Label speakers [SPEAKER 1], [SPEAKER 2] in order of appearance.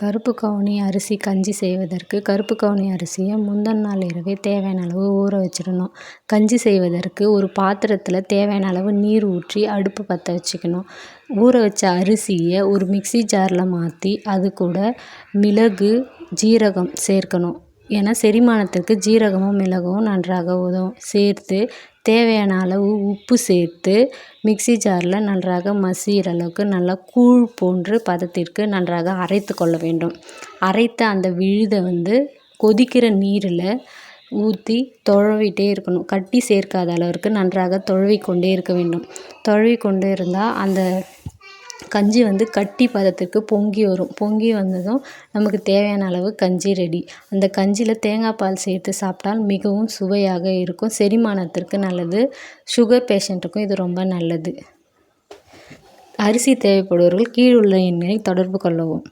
[SPEAKER 1] கருப்பு கவுனி அரிசி கஞ்சி செய்வதற்கு கருப்பு கவுனி அரிசியை முந்தின நாள் இரவே தேவையான அளவு ஊற வச்சிடணும். கஞ்சி செய்வதற்கு ஒரு பாத்திரத்தில் தேவையான அளவு நீர் ஊற்றி அடுப்பு பற்ற வச்சுக்கணும். ஊற வச்ச அரிசியை ஒரு மிக்ஸி ஜாரில் மாற்றி அது கூட மிளகு ஜீரகம் சேர்க்கணும். ஏன்னா செரிமானத்துக்கு ஜீரகமும் மிளகும் நன்றாக உதவும். சேர்த்து தேவையான அளவு உப்பு சேர்த்து மிக்ஸி ஜாரில் நன்றாக மசிகிற அளவுக்கு நல்லா கூழ் போன்று பதத்திற்கு நன்றாக அரைத்து கொள்ள வேண்டும். அரைத்த அந்த விழுதை வந்து கொதிக்கிற நீரில் ஊற்றி தொழவிட்டே இருக்கணும். கட்டி சேர்க்காத அளவிற்கு நன்றாக தொழவிக்கொண்டே இருக்க வேண்டும். தொழவிக்கொண்டே இருந்தால் அந்த கஞ்சி வந்து கட்டி பதத்துக்கு பொங்கி வரும். பொங்கி வந்ததும் நமக்கு தேவையான அளவு கஞ்சி ரெடி அந்த கஞ்சியில் தேங்காய் பால் சேர்த்து சாப்பிட்டால் மிகவும் சுவையாக இருக்கும். செரிமானத்திற்கு நல்லது. சுகர் பேஷண்ட்டுக்கும் இது ரொம்ப நல்லது. அரிசி தேவைப்படுபவர்கள் கீழுள்ள எண்ணை தொடர்பு கொள்ளவும்.